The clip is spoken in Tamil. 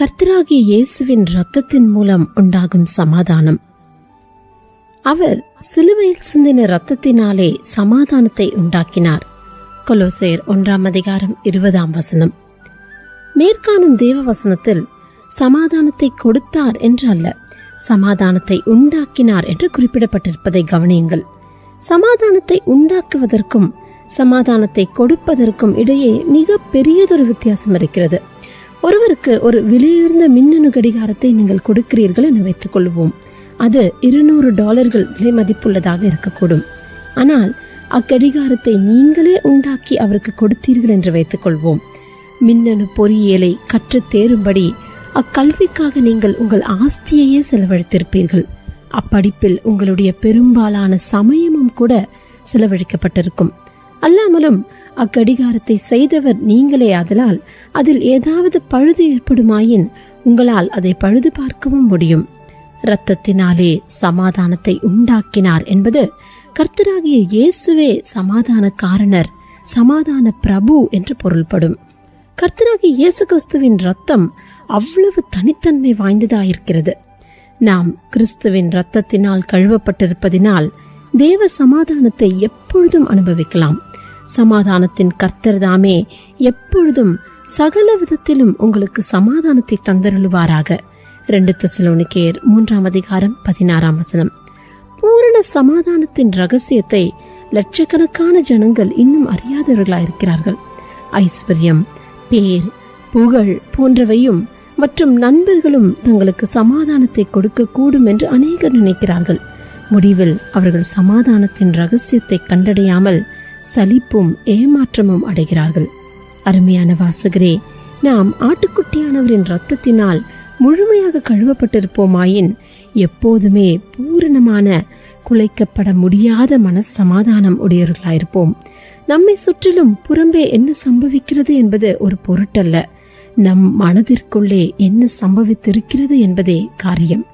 கர்த்தராகிய இயேசுவின் இரத்தத்தின் மூலம் உண்டாகும் சமாதானம். அவர் சிலுவையில் சிந்தின இரத்தத்தினாலே சமாதானத்தை உண்டாக்கினார். கொலோசேர் ஒன்றாம் அதிகாரம் இருபதாம் வசனம். மேற்காணும் தேவ வசனத்தில் சமாதானத்தை கொடுத்தார் என்று அல்ல சமாதானத்தை உண்டாக்கினார் என்று குறிப்பிடப்பட்டிருப்பதை கவனியுங்கள். சமாதானத்தை உண்டாக்குவதற்கும் சமாதானத்தை கொடுப்பதற்கும் இடையே மிக பெரியதொரு வித்தியாசம் இருக்கிறது. ஒருவருக்கு ஒரு விலையுயர்ந்த மின்னணு கடிகாரத்தை நீங்கள் கொடுக்கிறீர்கள் என வைத்துக் கொள்வோம். அது இருநூறு டாலர்கள் விலை மதிப்புள்ளதாக இருக்கக்கூடும். ஆனால் அக்கடிகாரத்தை நீங்களே உண்டாக்கி அவருக்கு கொடுத்தீர்கள் என்று வைத்துக் கொள்வோம். மின்னணு பொறியியலை கற்றுத் தேரும்படி அக்கல்விக்காக நீங்கள் உங்கள் ஆஸ்தியையே செலவழித்திருப்பீர்கள். அப்படிப்பில் உங்களுடைய பெரும்பாலான சமயமும் கூட செலவழிக்கப்பட்டிருக்கும். அல்லாமலும் அக்கடிகாரத்தை செய்தவர் நீங்களே ஆதலால் அதில் ஏதாவது பழுது ஏற்படுமாயின் உங்களால் அதை பழுது பார்க்கவும் முடியும். இரத்தத்தினாலே சமாதானத்தை உண்டாக்கினார் என்பது கர்த்தராகிய இயேசுவே சமாதான காரணர் சமாதான பிரபு என்று பொருள்படும். கர்த்தராகிய இயேசு கிறிஸ்துவின் ரத்தம் அவ்வளவு தனித்தன்மை வாய்ந்ததாயிருக்கிறது. நாம் கிறிஸ்துவின் ரத்தத்தினால் கழுவப்பட்டிருப்பதினால் தேவ சமாதானத்தை எப்பொழுதும் அனுபவிக்கலாம். சமாதானத்தின் கர்த்தர் தாமே. எப்பொழுதும் சகல விதத்திலும் உங்களுக்கு சமாதானத்தை தந்தருளுவாராக. ரெண்டு தெசலோனிக்கேயர் மூன்றாம் அதிகாரம் பதினாறாம் வசனம். பூரண சமாதானத்தின் ரகசியத்தை லட்சக்கணக்கான ஜனங்கள் இன்னும் அறியாதவர்களாயிருக்கிறார்கள். ஐஸ்வர்யம் பேர் புகழ் போன்றவையும் மற்றும் நண்பர்களும் தங்களுக்கு சமாதானத்தை கொடுக்க கூடும் என்று அநேகர் நினைக்கிறார்கள். முடிவில் அவர்கள் சமாதானத்தின் ரகசியத்தை கண்டடையாமல் சலிப்பும் ஏமாற்றமும் அடைகிறார்கள். அருமையான வாசகரே நாம் ஆட்டுக்குட்டியானவரின் இரத்தத்தினால் முழுமையாக கழுவப்பட்டிருப்போமாயின் எப்போதுமே பூரணமான குலைக்கப்பட முடியாத மன சமாதானம் உடையவர்களாயிருப்போம். நம்மை சுற்றிலும் புறம்பே என்ன சம்பவிக்கிறது என்பது ஒரு பொருட்டல்ல. நம் மனதிற்குள்ளே என்ன சம்பவித்திருக்கிறது என்பதே காரியம்.